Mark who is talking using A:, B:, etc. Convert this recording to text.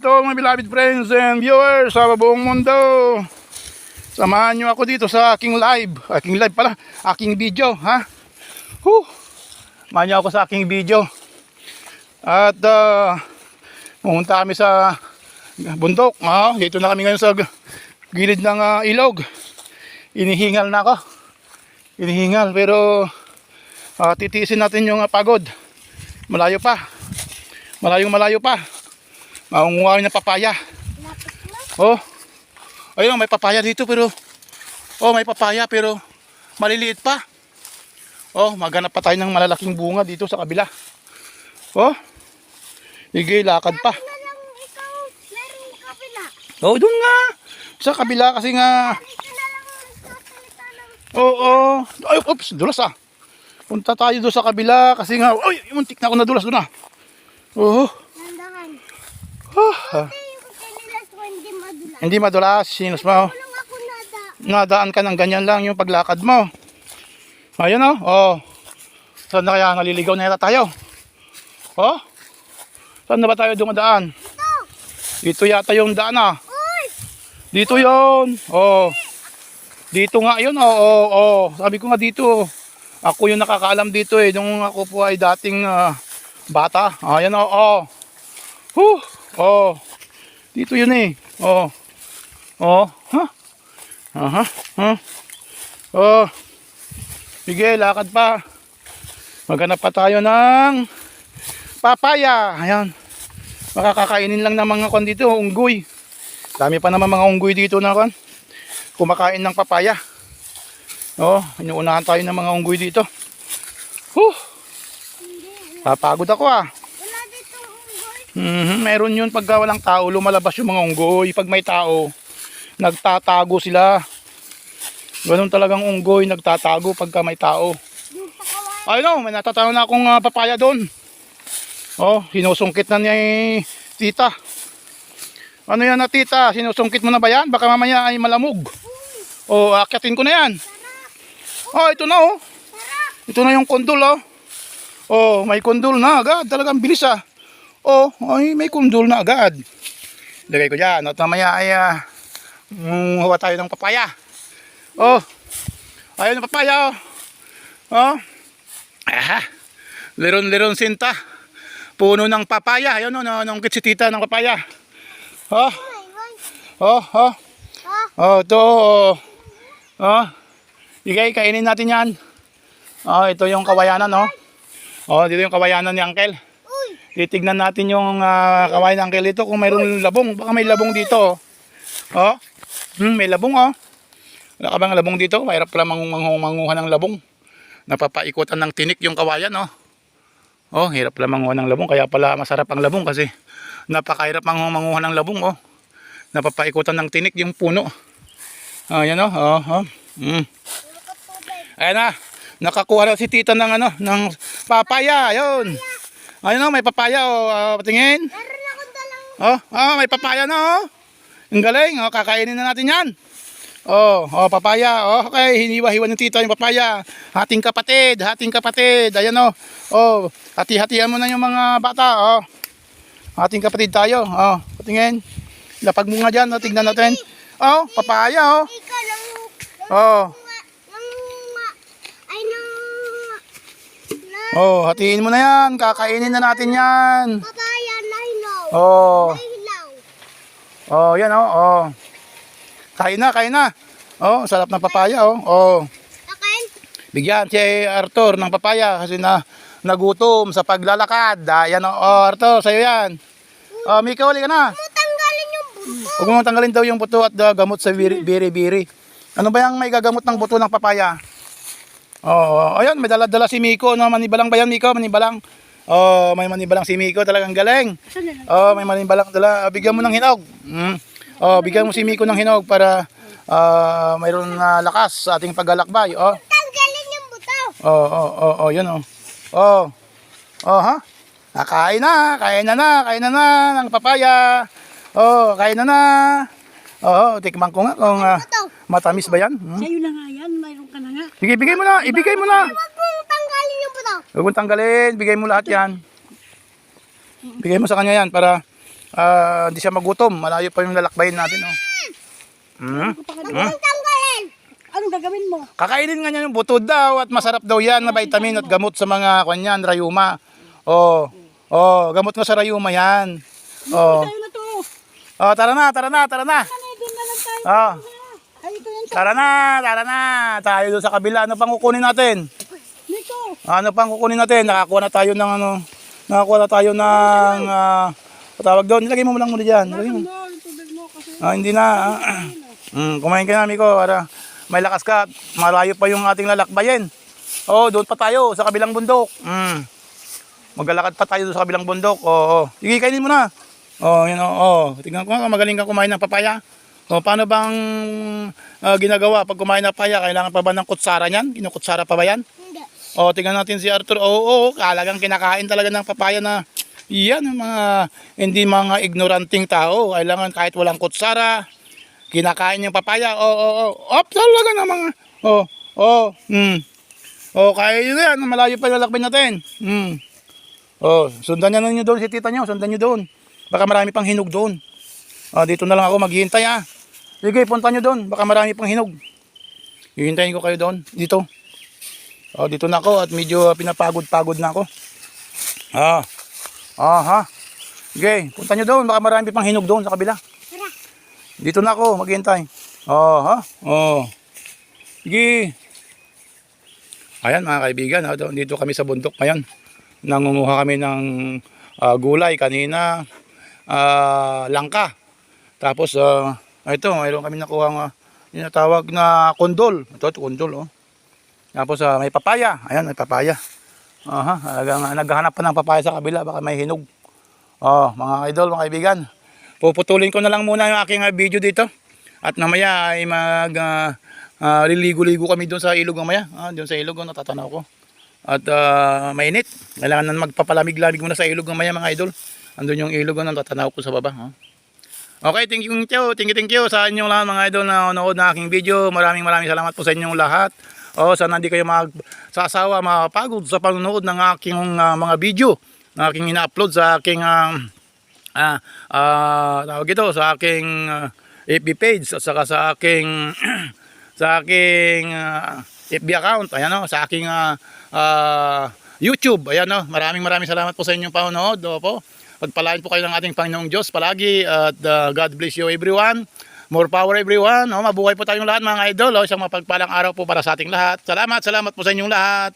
A: to all my beloved friends and viewers sa buong mundo. Samahan nyo ako dito sa aking live. Aking live pala. Aking video, ha? Huh. Samahan nyo ako sa aking video. At uh, pumunta kami sa bundok. Ah, dito na kami ngayon sa gilid ng ah, ilog. Inihingal na ako. Inihingal pero ah, titiisin natin yung ah, pagod. Malayo pa. Malayong malayo pa. Maunguha ng papaya. Oh. Ayun, may papaya dito pero Oh, may papaya pero maliliit pa. Oh, maghanap pa tayo ng malalaking bunga dito sa kabila. Oh. Sige, lakad pa.
B: Na.
A: Oh, doon nga. Sa kabila kasi nga.
B: Ito na lang nagsasalita ng
A: Oo. Ay, oops, dulas ah. Punta tayo doon sa kabila kasi nga. Uy, muntik na ako nadulas doon ah. Oo.
B: nandangan. Ko hindi madulas.
A: Sinus mo. Nadaan ka ng ganyan lang yung paglakad mo. Ayun oh. Oh. Saan na kaya naliligaw na yata tayo? Oh? Saan na ba tayo dumadaan?
B: Ito.
A: Dito yata yung daan ah. Dito yon. Oh. Dito nga yun. Oh, oh, oh. Sabi ko nga dito. Ako yung nakakaalam dito eh. Nung ako po ay dating ah, bata. Ayan oh, oh. Huh. Oh. Dito yun eh. Oh. Oh. Huh? Aha. Huh? Oh. Sige, lakad pa. Maghanap pa tayo ng papaya. Ayan. Makakakainin lang ng mga kon dito, unggoy. Dami pa naman mga unggoy dito na kon. Kumakain ng papaya. Oh, inuunahan tayo ng mga unggoy dito. Huh, papagod ako ah. Mhm, meron yun pagka walang tao, lumalabas yung mga unggoy. Pag may tao, nagtatago sila. Ganun talagang unggoy, nagtatago pagka may tao. Ay no, may natatanaw na akong ah, papaya doon. Oh, sinusungkit na ni tita. Ano yan na tita? Sinusungkit mo na ba yan? Baka mamaya ay malamog. Oh, akyatin ko na yan. Oh, ito na oh. Ito na yung kondol oh. Oh, may kondol na agad. Talagang bilis ah. Oh, ay may kondol na agad. Lagay ko dyan. At mamaya ay uh, huwa tayo ng papaya. Oh, ayun ang papaya oh. Oh. Aha. Liron-liron sinta. Puno ng papaya. Ayun, no, no, nung kitsitita ng papaya. Oh, oh, oh. Oh, ito. Oh. oh. Igay, kainin natin yan. Oh, ito yung kawayanan, oh. Oh, dito yung kawayanan ni Uncle. Titignan natin yung ah, kawayan ng dito kung mayroong labong. Baka may labong dito, oh. Oh. Hmm, may labong, oh. Wala ka bang labong dito? Mahirap pala mangung mangung manguha ng labong. Napapaikutan ng tinik yung kawayan, oh. Oh, hirap pala manguha ng labong. Kaya pala masarap ang labong kasi napakahirap manguha ng labong, oh. Napapaikutan ng tinik yung puno. Ah, yan, oh. Oh, oh. Mm. Ayan na. Nakakuha na si tita ng ano, ng papaya. Ayun. Ayun oh, may papaya oh. Ah, patingin.
B: Meron akong dalang
A: Oh, ah, may papaya na oh. Ang galing. Oh, kakainin na natin 'yan. Oh, oh, papaya. Oh, okay, hiniwa-hiwa ng tita yung papaya. Hating kapatid, hating kapatid. Ayan oh. Oh, hati-hatian mo na yung mga bata. Oh. Hating kapatid tayo. Oh, patingin. Lapag mo nga diyan, oh, tingnan natin. Oh, papaya oh. Oh.
B: nang ay nang na
A: Oh, hatiin mo na yan. Kakainin na natin yan.
B: papaya na hilaw.
A: Oh. Oh, yan oh. Oh. Kain na, kain na. Oh, sarap ng papaya oh. Oh.
B: Akin?
A: Bigyan si Arthur ng papaya kasi na nagutom sa paglalakad. Ah, yan oh. oh Arthur, sa'yo yan. Oh, Mika, uli ka na.
B: Tanggalin yung buto.
A: Huwag mo tanggalin daw yung buto at ah, gamot sa biri- biri-biri. Ano ba yung may gagamot ng buto ng papaya? Oh, oh, ayun, may dala-dala si Miko. No? Manibalang ba yan, Miko? Manibalang. Oh, may manibalang si Miko. Talagang galing. Oh, may manibalang dala. Ah, Bigyan mo ng hinog. Mm. Oh, bigyan mo si Miko ng hinog para ah, mayroon na lakas sa ating paglalakbay. Oh.
B: Tanggalin yung buto.
A: Oh, oh, oh, oh, yun oh. Oh. Oh, ha? Nakain na, kain na na, kain na na ng papaya. Oh, kain na na. Oh, tikman ko nga kung ah,
B: Buto.
A: matamis ba yan. Hmm?
C: Sa'yo na nga yan,
A: Sige, bigay mo na, ibigay mo na.
B: Huwag mong tanggalin yung buto.
A: Huwag mong tanggalin, bigay mo lahat yan. Bigay mo sa kanya yan para ah, hindi siya magutom. Malayo pa yung lalakbayin natin. Oh. Mm.
B: Huwag tanggalin.
C: Anong gagawin mo?
A: Kakainin nga niya yung buto daw at masarap daw yan na vitamin at gamot sa mga kanyan, rayuma. Oh, oh, gamot nga sa rayuma yan. Oh, oh tara na, tara na, tara na. Oh. Tara na, tara na. Tayo doon sa kabila. Ano pang kukunin natin?
C: Nito.
A: Ano pang kukunin natin? Nakakuha na tayo ng ano, nakakuha na tayo ng, ah, tawag doon. Ilagay mo lang muna dyan. Ilagay mo.
C: Mo.
A: Ah, hindi na. ah. mm, kumain ka na, Miko, para may lakas ka. Malayo pa yung ating lalakbayin. Oh, doon pa tayo sa kabilang bundok. Mm. Maglalakad pa tayo doon sa kabilang bundok. Oo. Oh, Sige, kainin mo na. Oh, yun oh. oh. Tingnan ko nga, magaling ka kumain ng papaya. Oh, paano bang ah, ginagawa pag kumain ng papaya? Kailangan pa ba ng kutsara niyan? Kinukutsara pa ba yan?
B: Hindi.
A: O, tingnan natin si Arthur. Oo, oo, kalagang kinakain talaga ng papaya na yan, mga hindi mga ignoranting tao. Kailangan kahit walang kutsara, kinakain yung papaya. Oo, oo, oo. Op, talaga na mga. Oo, oo, hmm. Oo, kaya yun yan. Malayo pa lalakbay natin. Hmm. Oh, sundan niyo doon si tita niyo, sundan niyo doon. Baka marami pang hinog doon. Ah, dito na lang ako maghihintay ah. Sige, punta niyo doon. Baka marami pang hinog. Hihintayin ko kayo doon. Dito. Oh, dito na ako at medyo pinapagod-pagod na ako. Ah. Aha. Okay, punta nyo doon. Baka marami pang hinog doon sa kabila. Dito na ako, maghintay. Oh, ha? Oh. Sige. Ayan mga kaibigan, ha? dito kami sa bundok ngayon. Nangunguha kami ng ah, gulay kanina, ah, langka. Tapos, ah, ito, mayroon kami nakuha ng tinatawag na kondol. Ito, ito kondol, oh. Tapos ah, may papaya. Ayan, may papaya. Aha, talagang naghahanap pa ng papaya sa kabila, baka may hinog. Oh, mga idol, mga kaibigan. Puputulin ko na lang muna yung aking ah, video dito. At mamaya ay mag ah, ah, liligo-ligo kami doon sa ilog mamaya. Ah, doon sa ilog, oh, natatanaw ko. At ah, mainit. Kailangan na magpapalamig-lamig muna sa ilog mamaya mga idol. Andun yung ilog, oh, natatanaw ko sa baba. Oh. Okay, thank you, thank you, thank you, sa inyong lahat mga idol na nanood na aking video. Maraming maraming salamat po sa inyong lahat. O, sana hindi kayo magsasawa, mapagod sa panonood ng aking ah, mga video na aking ina-upload sa aking ah, ah, ah, tawag ito, sa aking ah, FB page at saka sa aking sa aking ah, FB account, ayan o, sa aking ah, ah, YouTube, ayan o, maraming maraming salamat po sa inyong panonood, opo. Pagpalain po kayo ng ating Panginoong Diyos palagi at ah, God bless you everyone. More power everyone. Oh, mabuhay po tayong lahat mga idol. Oh, isang mapagpalang araw po para sa ating lahat. Salamat, salamat po sa inyong lahat.